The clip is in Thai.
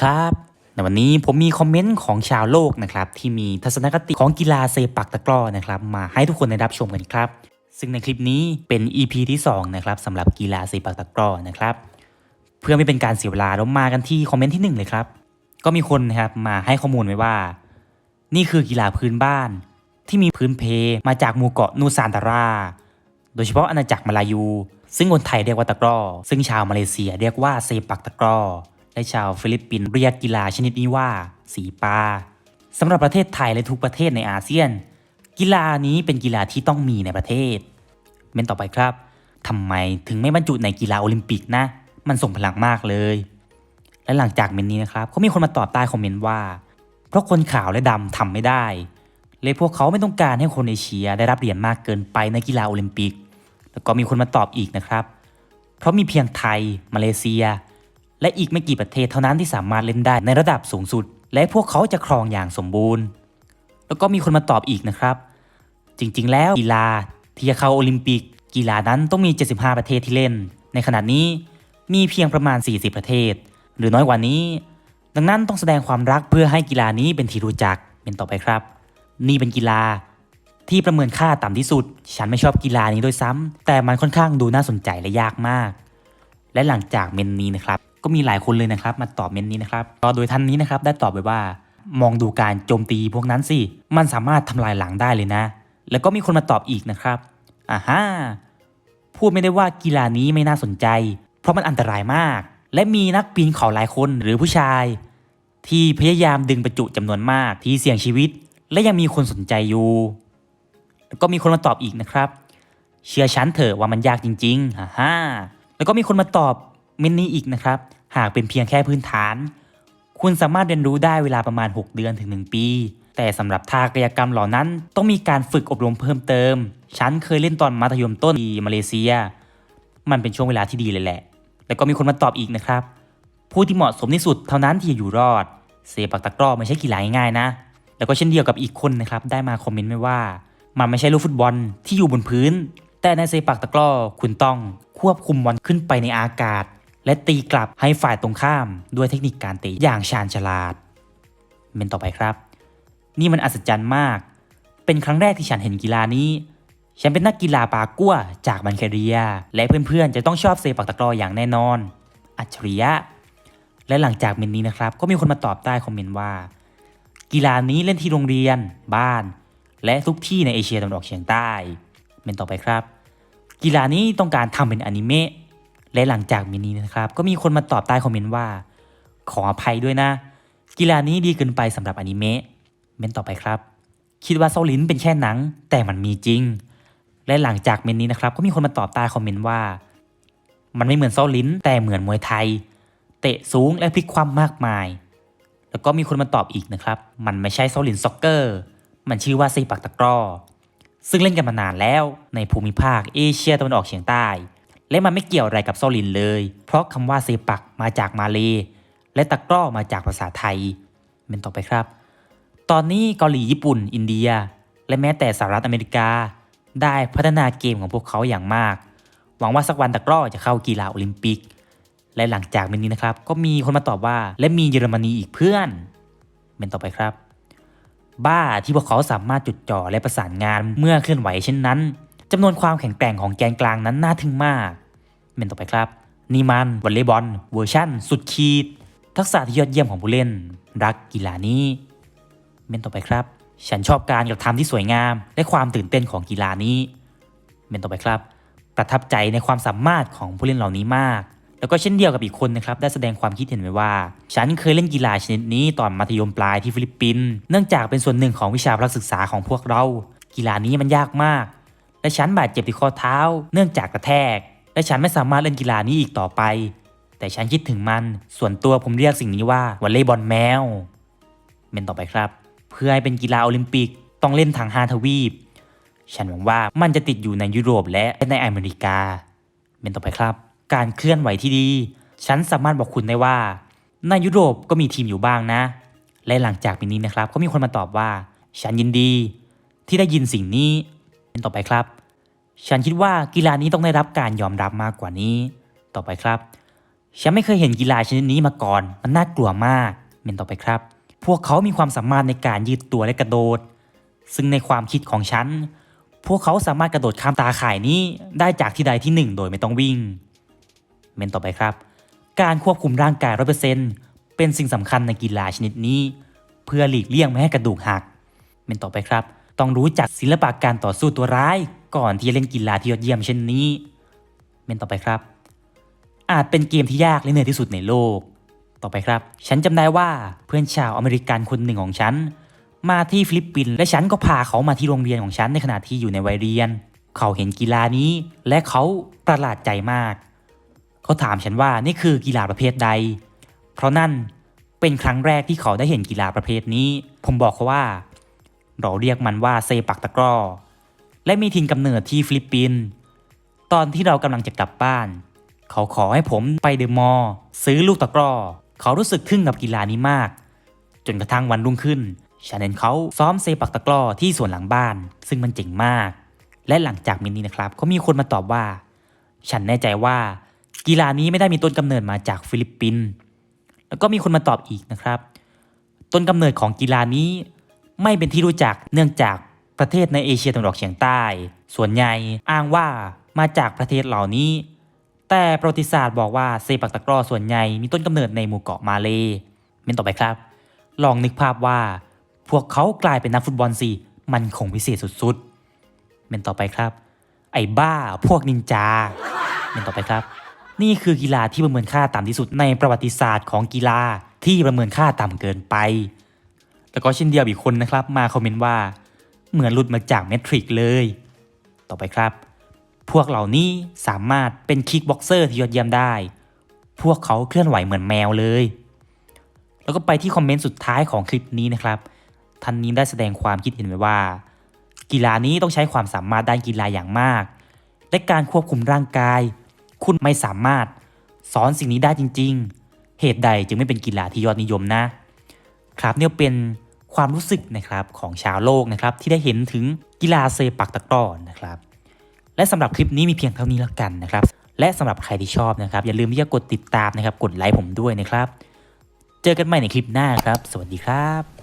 ครับ ในวันนี้ผมมีคอมเมนต์ของชาวโลกนะครับที่มีทัศนคติของกีฬาเซปักตะกร้อนะครับมาให้ทุกคนได้รับชมกันครับ ซึ่งในคลิปนี้เป็น EP ที่2นะครับสำหรับกีฬาเซปักตะกร้อนะครับเพื่อไม่เป็นการเสียเวลาเรามากันที่คอมเมนต์ที่หนึ่งเลยครับ ก็มีคนนะครับมาให้ข้อมูลไว้ว่า นี่คือกีฬาพื้นบ้าน ที่มีพื้นเพมาจากหมู่เกาะนูซานตารา โดยเฉพาะอาณาจักรมาลายู ซึ่งคนไทยเรียกว่าตะกร้อ ซึ่งชาวมาเลเซียเรียกว่าเซปักตะกร้อ และชาวฟิลิปปินส์เรียกกีฬาชนิดนี้ว่า สีปาสำหรับประเทศไทยและทุกประเทศในอาเซียน กีฬานี้เป็นกีฬาที่ต้องมีในประเทศเมนต่อไปครับทำไมถึงไม่บรรจุในกีฬาโอลิมปิกนะ มันส่งพลังมากเลย และหลังจากเมนนี้นะครับก็มีคนมาตอบใต้คอมเมนต์ว่า เพราะคนขาวและดำทำไม่ได้ เลยพวกเขาไม่ต้องการให้คนเอเชียได้รับเหรียญมากเกินไปในกีฬาโอลิมปิก แล้วก็มีคนมาตอบอีกนะครับ เพราะมีเพียงไทย มาเลเซีย และอีกไม่กี่ประเทศเท่านั้นที่สามารถเล่นได้ในระดับสูงสุด และพวกเขาจะครองอย่างสมบูรณ์ แล้วก็มีคนมาตอบอีกนะครับ จริงๆ แล้วกีฬาที่จะเข้าโอลิมปิก กีฬานั้นต้องมี 75 ประเทศที่เล่น ในขณะนี้มีเพียงประมาณ 40 ประเทศ หรือน้อยกว่านี้ ดังนั้นต้องแสดงความรักเพื่อให้กีฬานี้เป็นที่รู้จักเป็นต่อไปครับ นี่เป็นกีฬาที่ประเมินค่าต่ำที่สุด ฉันไม่ชอบกีฬานี้ด้วยซ้ำแต่มันค่อนข้างดูน่าสนใจและยากมาก และหลังจากเมนนี้นะครับ ก็มีหลายคนเลยนะครับ มาตอบเมนนี้นะครับก็โดยท่านนี้นะครับได้ตอบไปว่ามองดูการโจมตีพวกนั้นสิ มันสามารถทำลายหลังได้เลยนะ แล้วก็มีคนมาตอบอีกนะครับอ่าฮะพูดไม่ได้ว่ากีฬานี้ไม่น่าสนใจ เพราะมันอันตรายมาก และมีนักปีนเขาหลายคนหรือผู้ชาย ที่พยายามดึงประจุจำนวนมากที่เสี่ยงชีวิต และยังมีคนสนใจอยู่แล้วก็มีคนมาตอบอีกนะครับ เชื่อฉันเถอะว่ามันยากจริงๆฮ่าฮ่าแล้วก็มีคนมาตอบ เมนนี้อีกนะครับ หากเป็นเพียงแค่พื้นฐาน คุณสามารถเรียนรู้ได้เวลาประมาณ 6 เดือนถึง 1 ปี แต่สำหรับท่ากายกรรมเหล่านั้น ต้องมีการฝึกอบรมเพิ่มเติม ฉันเคยเล่นตอนมัธยมต้นที่มาเลเซีย มันเป็นช่วงเวลาที่ดีเลยแหละ แล้วก็มีคนมาตอบอีกนะครับ ผู้ที่เหมาะสมที่สุดเท่านั้นที่จะอยู่รอด เซปักตะกร้อไม่ใช่กีฬาง่ายๆนะ แล้วก็เช่นเดียวกับอีกคนนะครับ ได้มาคอมเมนต์ไว้ว่า มันไม่ใช่ลูกฟุตบอลที่อยู่บนพื้น แต่ในเซปักตะกร้อคุณต้องควบคุมบอลขึ้นไปในอากาศ และตีกลับให้ฝ่ายตรงข้ามด้วยเทคนิคการตีอย่างชาญฉลาดเมนต่อไปครับ นี่มันอัศจรรย์มาก เป็นครั้งแรกที่ฉันเห็นกีฬานี้ ฉันเป็นนักกีฬาปากัวจากบันเคเรีย และเพื่อนๆ จะต้องชอบเซปักตะกร้ออย่างแน่นอน อัจฉริยะ และหลังจากเมนนี้นะครับ ก็มีคนมาตอบใต้คอมเมนต์ว่า กีฬานี้เล่นที่โรงเรียน บ้าน และทุกที่ในเอเชียตะวันออกเฉียงใต้เมนต่อไปครับ กีฬานี้ต้องการทำเป็นอนิเมะ และหลังจากเมนนี้นะครับ ก็มีคนมาตอบใต้คอมเมนต์ว่า ขออภัยด้วยนะ กีฬานี้ดีเกินไปสำหรับอนิเมะเมนต่อไปครับ คิดว่าโซาลินเป็นแค่หนัง แต่มันมีจริง และหลังจากเมนนี้นะครับ ก็มีคนมาตอบใต้คอมเมนต์ว่า มันไม่เหมือนโซาลินแต่เหมือนมวยไทย เตะสูงและพลิกความมากมาย แล้วก็มีคนมาตอบอีกนะครับ มันไม่ใช่โซาลินซ็อกเกอร์ มันชื่อว่าซีปักตะกร้อซึ่งเล่นกันมานานแล้วในภูมิภาคเอเชียตะวันออกเฉียงใต้ และมันไม่เกี่ยวอะไรกับโซลินเลย เพราะคำว่าเซปักมาจากมาเลและตะกร้อมาจากภาษาไทย เป็นต่อไปครับ ตอนนี้เกาหลีญี่ปุ่น อินเดีย และแม้แต่สหรัฐอเมริกา ได้พัฒนาเกมของพวกเขาอย่างมาก หวังว่าสักวันตะกร้อจะเข้ากีฬาโอลิมปิก และหลังจากเมนนี้นะครับ ก็มีคนมาตอบว่า และมีเยอรมนีอีกเพื่อนเมนต่อไปครับ บ้าที่พวกเขาสามารถจุดจ่อและประสานงานเมื่อเคลื่อนไหวเช่นนั้น จำนวนความแข็งแกร่งของแกนกลางนั้นน่าทึ่งมากเมนต่อไปครับนี่มันวอลเลย์บอลเวอร์ชั่น สุดขีด ทักษะที่ยอดเยี่ยมของผู้เล่น รักกีฬานี้ เมนต่อไปครับ ฉันชอบการกระทำที่สวยงาม และความตื่นเต้นของกีฬานี้ เมนต่อไปครับ ประทับใจในความสามารถของผู้เล่นเหล่านี้มาก แล้วก็เช่นเดียวกับอีกคนนะครับได้แสดงความคิดเห็นไว้ว่า ฉันเคยเล่นกีฬาชนิดนี้ตอนมัธยมปลายที่ฟิลิปปินส์เนื่องจากเป็นส่วนหนึ่งของวิชาพละศึกษาของพวกเรา กีฬานี้มันยากมาก และฉันบาดเจ็บที่ข้อเท้า เนื่องจากกระแทก และฉันไม่สามารถเล่นกีฬานี้อีกต่อไป แต่ฉันคิดถึงมัน ส่วนตัวผมเรียกสิ่งนี้ว่าวอลเลย์บอลแมวเมนต่อไปครับ เพื่อให้เป็นกีฬาโอลิมปิกต้องเล่นทางฮาทวีป ฉันหวังว่ามันจะติดอยู่ในยุโรปและในอเมริกาเมนต่อไปครับ การเคลื่อนไหวที่ดี ฉันสามารถบอกคุณได้ว่า ในยุโรปก็มีทีมอยู่บ้างนะ และหลังจากปีนี้นะครับ ก็มีคนมาตอบว่า ฉันยินดี ที่ได้ยินสิ่งนี้ ต่อไปครับ ฉันคิดว่ากีฬานี้ต้องได้รับการยอมรับมากกว่านี้ ต่อไปครับ ฉันไม่เคยเห็นกีฬาชนิดนี้มาก่อน มันน่ากลัวมากเมนต่อไปครับ พวกเขามีความสามารถในการยืดตัวและกระโดด ซึ่งในความคิดของฉัน พวกเขาสามารถกระโดดข้ามตาข่ายนี้ได้จากที่ใดที่หนึ่งโดยไม่ต้องวิ่ง เมนต่อไปครับ การควบคุมร่างกายร้อเปอร์เซ็นเป็นสิ่งสำคัญในกีฬาชนิดนี้ เพื่อหลีกเลี่ยงไม่ให้กระดูกหัก เมนต่อไปครับ ต้องรู้จักศิลปะการต่อสู้ตัวร้าย ก่อนที่จะเล่นกีฬาที่ยอดเยี่ยมเช่นนี้ เมนต่อไปครับ อาจเป็นเกมที่ยากและเหนื่อยที่สุดในโลก ต่อไปครับ ฉันจำได้ว่าเพื่อนชาวอเมริกันคนหนึ่งของฉัน มาที่ฟิลิปปินส์และฉันก็พาเขามาที่โรงเรียนของฉันในขณะที่อยู่ในวัยเรียน เขาเห็นกีฬานี้ และเขาประหลาดใจมาก เขาถามฉันว่านี่คือกีฬาประเภทใด เพราะนั่นเป็นครั้งแรกที่เขาได้เห็นกีฬาประเภทนี้ ผมบอกเขาว่า เราเรียกมันว่าเซปักตะกร้อ และมีถิ่นกำเนิดที่ฟิลิปปินส์ตอนที่เรากำลังจะกลับบ้าน เขาขอให้ผมไปเดอะมอลล์ซื้อลูกตะกร้อ เขารู้สึกทึ่งกับกีฬานี้มาก จนกระทั่งวันรุ่งขึ้นฉันเห็นเขาซ้อมเซปักตะกร้อที่สวนหลังบ้าน ซึ่งมันเจ๋งมาก และหลังจากมินนี้นะครับก็มีคนมาตอบว่า ฉันแน่ใจว่ากีฬานี้ไม่ได้มีต้นกำเนิดมาจากฟิลิปปินส์แล้วก็มีคนมาตอบอีกนะครับ ต้นกำเนิดของกีฬานี้ ไม่เป็นที่รู้จักเนื่องจากประเทศในเอเชียตะวันออกเฉียงใต้ ส่วนใหญ่อ้างว่ามาจากประเทศเหล่านี้ แต่ประวัติศาสตร์บอกว่าเซปักตะกร้อส่วนใหญ่มีต้นกำเนิดในหมู่เกาะมาเลเมนต่อไปครับ ลองนึกภาพว่า พวกเขากลายเป็นนักฟุตบอลสิมันคงพิเศษสุดๆเมนต่อไปครับ ไอ้บ้าพวกนินจาเมนต่อไปครับ นี่คือกีฬาที่ประเมินค่าต่ำที่สุดในประวัติศาสตร์ของกีฬาที่ประเมินค่าต่ำเกินไป แล้วก็เช่นเดียวอีกคนนะครับ มาคอมเมนต์ว่า เหมือนหลุดมาจากเมทริกเลย ต่อไปครับ พวกเหล่านี้สามารถเป็นคิกบ็อกเซอร์ที่ยอดเยี่ยมได้ พวกเขาเคลื่อนไหวเหมือนแมวเลย แล้วก็ไปที่คอมเมนต์สุดท้ายของคลิปนี้นะครับท่านนี้ได้แสดงความคิดเห็นไว้ว่า กีฬานี้ต้องใช้ความสามารถด้านกีฬาอย่างมาก และการควบคุมร่างกาย คุณไม่สามารถสอนสิ่งนี้ได้จริง ๆ เหตุใดจึงไม่เป็นกีฬาที่ยอดนิยมนะ ครับเนี่ยเป็นความรู้สึกนะครับของชาวโลกนะครับที่ได้เห็นถึงกีฬาเซปักตะกร้อนะครับ และสำหรับคลิปนี้มีเพียงเท่านี้แล้วกันนะครับ และสำหรับใครที่ชอบนะครับ อย่าลืมที่จะกดติดตามนะครับ กดไลค์ผมด้วยนะครับ เจอกันใหม่ในคลิปหน้าครับ สวัสดีครับ